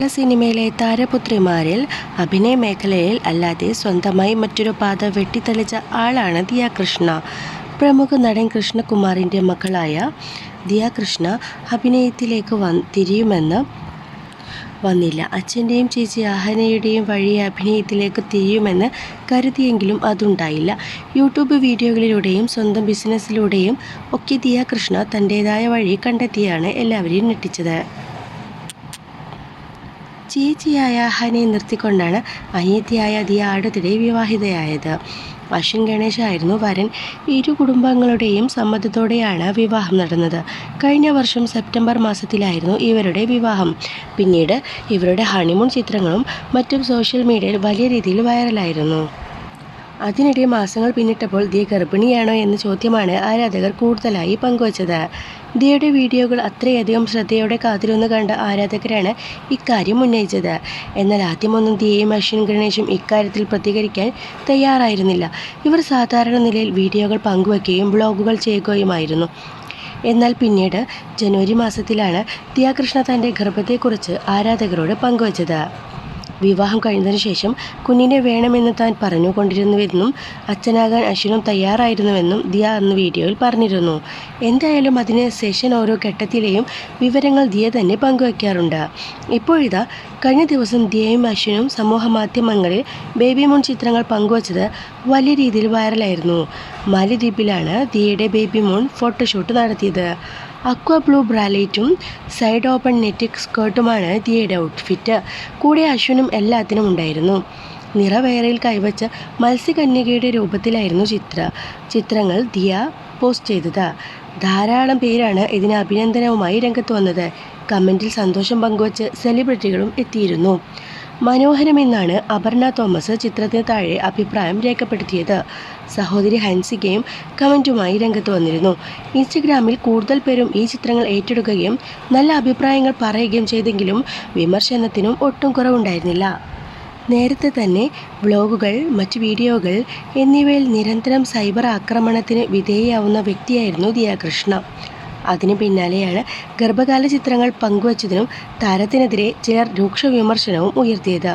മലയാള സിനിമയിലെ താരപുത്രിമാരിൽ അഭിനയ മേഖലയിൽ അല്ലാതെ സ്വന്തമായി മറ്റൊരു പാത വെട്ടിത്തെളിച്ച ആളാണ് ദിയ കൃഷ്ണ പ്രമുഖ നടൻ കൃഷ്ണകുമാറിന്റെ മകളായ ദിയ കൃഷ്ണ അഭിനയത്തിലേക്ക് വ തിരിയുമെന്ന് വന്നില്ല. അച്ഛന്റെയും ചേച്ചി അഹനയുടെയും വഴി അഭിനയത്തിലേക്ക് തിരിയുമെന്ന് കരുതിയെങ്കിലും അതുണ്ടായില്ല. യൂട്യൂബ് വീഡിയോകളിലൂടെയും സ്വന്തം ബിസിനസ്സിലൂടെയും ഒക്കെ ദിയ കൃഷ്ണ തന്റേതായ വഴി കണ്ടെത്തിയാണ് എല്ലാവരെയും ഞെട്ടിച്ചത്. ചേച്ചിയായ ഹനയെ നിർത്തിക്കൊണ്ടാണ് അനിയത്തിയായ ദിയ അടുത്തിടെ വിവാഹിതയായത് അശ്വിൻ ഗണേശായിരുന്നു വരൻ. ഇരു കുടുംബങ്ങളുടെയും സമ്മതത്തോടെയാണ് വിവാഹം നടന്നത്. കഴിഞ്ഞ വർഷം സെപ്റ്റംബർ മാസത്തിലായിരുന്നു ഇവരുടെ വിവാഹം. പിന്നീട് ഇവരുടെ ഹണിമൂൺ ചിത്രങ്ങളും മറ്റും സോഷ്യൽ മീഡിയയിൽ വലിയ രീതിയിൽ വൈറലായിരുന്നു. അതിനിടെ മാസങ്ങൾ പിന്നിട്ടപ്പോൾ ദിയ ഗർഭിണിയാണോ എന്ന ചോദ്യമാണ് ആരാധകർ കൂടുതലായി പങ്കുവച്ചത്. ദിയയുടെ വീഡിയോകൾ അത്രയധികം ശ്രദ്ധയോടെ കാത്തിരുന്ന് കണ്ട ആരാധകരാണ് ഇക്കാര്യം ഉന്നയിച്ചത്. എന്നാൽ ആദ്യമൊന്നും ദിയയും അശ്വിൻ ഗണേശും ഇക്കാര്യത്തിൽ പ്രതികരിക്കാൻ തയ്യാറായിരുന്നില്ല. ഇവർ സാധാരണ നിലയിൽ വീഡിയോകൾ പങ്കുവയ്ക്കുകയും ബ്ലോഗുകൾ ചെയ്യുകയുമായിരുന്നു. എന്നാൽ പിന്നീട് ജനുവരി മാസത്തിലാണ് ദിയാകൃഷ്ണ തന്റെ ഗർഭത്തെക്കുറിച്ച് ആരാധകരോട് പങ്കുവച്ചത്. വിവാഹം കഴിഞ്ഞതിനു ശേഷം കുഞ്ഞിനെ വേണമെന്ന് താൻ പറഞ്ഞുകൊണ്ടിരുന്നുവെന്നും അച്ഛനാകാൻ അശ്വിനും തയ്യാറായിരുന്നുവെന്നും ദിയ അന്ന് വീഡിയോയിൽ പറഞ്ഞിരുന്നു. എന്തായാലും അതിന് സെഷൻ ഓരോ ഘട്ടത്തിലെയും വിവരങ്ങൾ ദിയ തന്നെ പങ്കുവയ്ക്കാറുണ്ട് ഇപ്പോഴിതാ കഴിഞ്ഞ ദിവസം ദിയയും അശ്വിനും സമൂഹ മാധ്യമങ്ങളിൽ ബേബി മൂൺ ചിത്രങ്ങൾ പങ്കുവച്ചത് വലിയ രീതിയിൽ വൈറലായിരുന്നു മാലിദ്വീപിലാണ് ദിയയുടെ ബേബി മൂൺ ഫോട്ടോഷൂട്ട് നടത്തിയത്. അക്വ ബ്ലൂ ബ്രാലേറ്റും സൈഡ് ഓപ്പൺ നെറ്റ് സ്കേർട്ടുമാണ് ദിയയുടെ ഔട്ട്ഫിറ്റ് കൂടെ അശ്വിനും എല്ലാത്തിനും ഉണ്ടായിരുന്നു. നിറവേറയിൽ കൈവച്ച മത്സ്യകന്യകയുടെ രൂപത്തിലായിരുന്നു ചിത്ര. ചിത്രങ്ങൾ ദിയ പോസ്റ്റ് ചെയ്തത്. ധാരാളം പേരാണ് ഇതിന് അഭിനന്ദനവുമായി രംഗത്ത് വന്നത്. കമന്റിൽ സന്തോഷം പങ്കുവച്ച് സെലിബ്രിറ്റികളും എത്തിയിരുന്നു. മനോഹരമെന്നാണ് അപർണ തോമസ് ചിത്രത്തിന് താഴെ അഭിപ്രായം രേഖപ്പെടുത്തിയത്. സഹോദരി ഹൻസികയും കമന്റുമായി രംഗത്ത് വന്നിരുന്നു. ഇൻസ്റ്റഗ്രാമിൽ കൂടുതൽ പേരും ഈ ചിത്രങ്ങൾ ഏറ്റെടുക്കുകയും നല്ല അഭിപ്രായങ്ങൾ പറയുകയും ചെയ്തെങ്കിലും വിമർശനത്തിനും ഒട്ടും കുറവുണ്ടായിരുന്നില്ല. നേരത്തെ തന്നെ വ്ളോഗുകൾ മറ്റ് വീഡിയോകൾ എന്നിവയിൽ നിരന്തരം സൈബർ ആക്രമണത്തിന് വിധേയയാവുന്ന വ്യക്തിയായിരുന്നു ദിയ കൃഷ്ണ അതിന് പിന്നാലെയാണ് ഗർഭകാല ചിത്രങ്ങൾ പങ്കുവച്ചതിനും താരത്തിനെതിരെ ചിലർ രൂക്ഷ വിമർശനവും ഉയർത്തിയത്.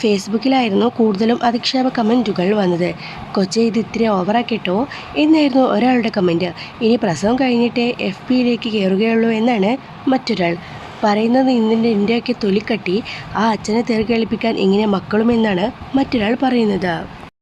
ഫേസ്ബുക്കിലായിരുന്നു കൂടുതലും അധിക്ഷേപ കമന്റുകൾ വന്നത്. കൊച്ചെ ഇത് ഇത്തിരി ഓവറാക്കിട്ടോ എന്നായിരുന്നു ഒരാളുടെ കമന്റ് ഇനി പ്രസവം കഴിഞ്ഞിട്ടേ എഫ് പിയിലേക്ക് കയറുകയുള്ളൂ എന്നാണ് മറ്റൊരാൾ. പറയുന്നത് ഇന്നിന്റെ ഇന്ത്യയൊക്കെ തൊലിക്കട്ടി ആ അച്ഛനെ തെറി കേൾപ്പിക്കാൻ ഇങ്ങനെ മക്കളും എന്നാണ് മറ്റൊരാൾ പറയുന്നത്.